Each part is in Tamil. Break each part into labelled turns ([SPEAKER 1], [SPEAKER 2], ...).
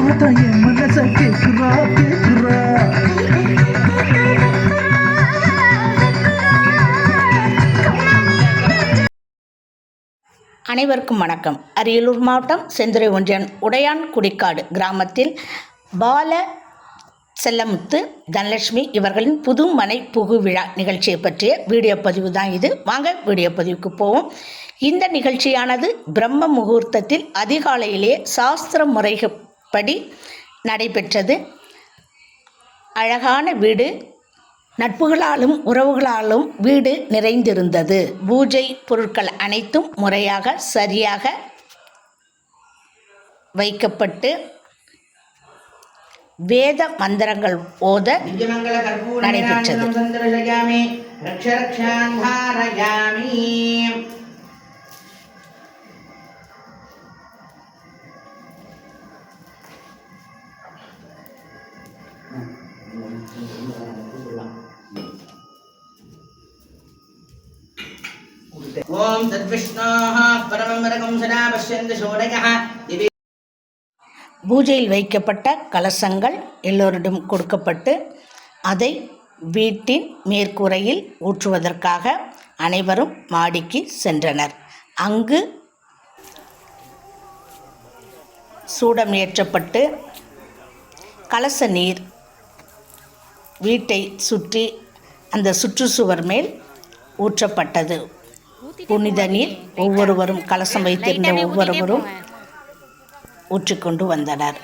[SPEAKER 1] என் மனச
[SPEAKER 2] அனைவருக்கும் வணக்கம். அரியலூர் மாவட்டம் செந்துறை ஒன்றியம் உடையான் குடிக்காடு கிராமத்தில் பால செல்லமுத்து தனலட்சுமி இவர்களின் புது மனை புகு விழா நிகழ்ச்சியை பற்றிய வீடியோ பதிவு தான் இது. வாங்க வீடியோ பதிவுக்கு போவோம். இந்த நிகழ்ச்சியானது பிரம்ம முகூர்த்தத்தில் அதிகாலையிலேயே சாஸ்திர முறைகள் படி நடைபெற்றது. அழகான வீடு நட்புகளாலும் உறவுகளாலும் வீடு நிறைந்திருந்தது. பூஜை பொருட்கள் அனைத்தும் முறையாக சரியாக வைக்கப்பட்டு வேத மந்திரங்கள் ஓத நடைபெற்றது.
[SPEAKER 3] ஓம் சதா பஷ்யந்த
[SPEAKER 2] பூஜையில் வைக்கப்பட்ட கலசங்கள் எல்லோரிடம் கொடுக்கப்பட்டு அதை வீட்டின் மேற்கூரையில் ஊற்றுவதற்காக அனைவரும் மாடிக்கு சென்றனர். அங்கு சூடம் ஏற்றப்பட்டு கலச நீர் வீட்டை சுற்றி அந்த சுற்றுச்சுவர் மேல் ஊற்றப்பட்டது. புனித நீர் ஒவ்வொருவரும் கலசம் வைத்திருந்த ஒவ்வொருவரும் ஊற்றிக்கொண்டு வந்தனர்.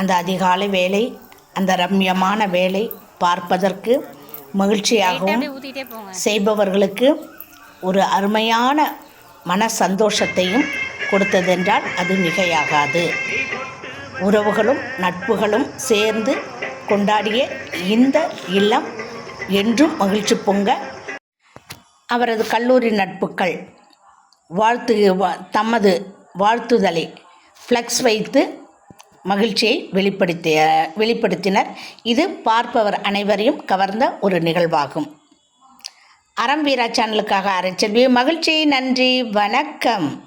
[SPEAKER 2] அந்த அதிகாலை வேலை அந்த ரம்யமான வேலை பார்ப்பதற்கு மகிழ்ச்சியாகவும் செய்பவர்களுக்கு ஒரு அருமையான மன சந்தோஷத்தையும் கொடுத்ததென்றால் அது மிகையாகாது. உறவுகளும் நட்புகளும் சேர்ந்து கொண்டாடிய இந்த இல்லம் என்றும் மகிழ்ச்சி பொங்க அவரது கல்லூரி நட்புகள் வாழ்த்து வா- தமது வாழ்த்துதலை ஃப்ளெக்ஸ் வைத்து மகிழ்ச்சியை வெளிப்படுத்திய வெளிப்படுத்தினர். இது பார்ப்பவர் அனைவரையும் கவர்ந்த ஒரு நிகழ்வாகும். அறம் வீரா சேனலுக்காக அரைச்செல்வி மகிழ்ச்சி. நன்றி. வணக்கம்.